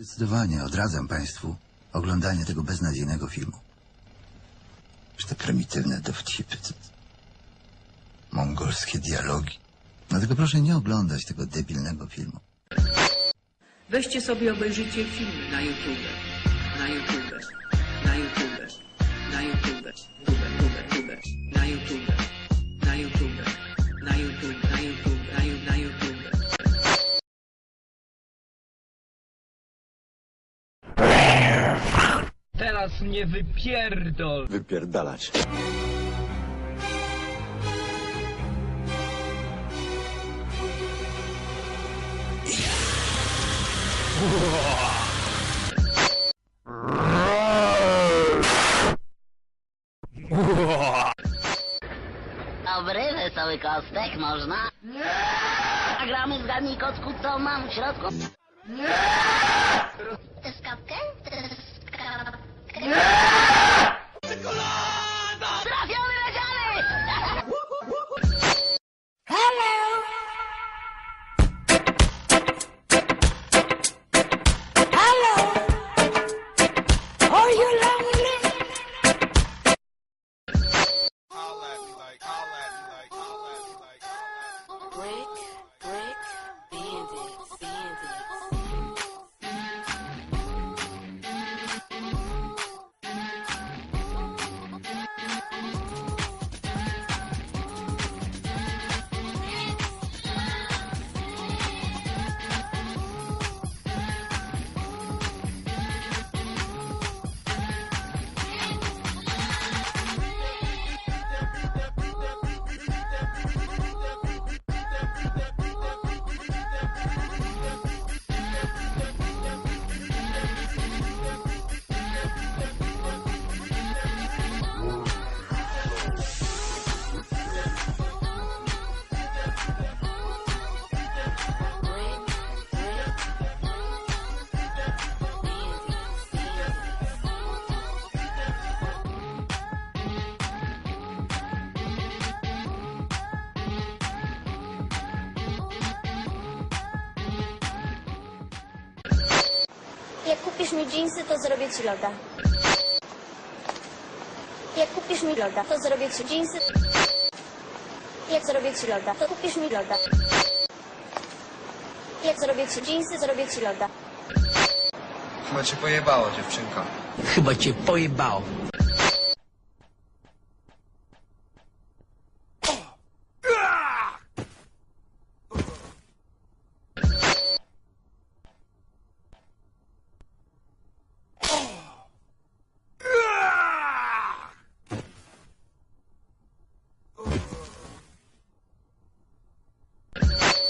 Zdecydowanie odradzam Państwu oglądanie tego beznadziejnego filmu. Już te prymitywne dowcipy, te mongolskie dialogi. Dlatego proszę nie oglądać tego debilnego filmu. Weźcie sobie obejrzyjcie film na YouTube. Na YouTube. Na YouTube. Na YouTube. Teraz mnie wypierdol! wypierdalać. Dobry, wesoły kostek, można? A gramy zgadnij kocku, co mam w środku? Truskawkę? Truskawkę? Jak kupisz mi dżinsy, to zrobię ci loda. Jak kupisz mi loda, to zrobię ci dżinsy. Jak zrobię ci loda, to kupisz mi loda. Jak zrobię ci dżinsy, zrobię ci loda. Chyba cię pojebało, dziewczynko. Chyba cię pojebało.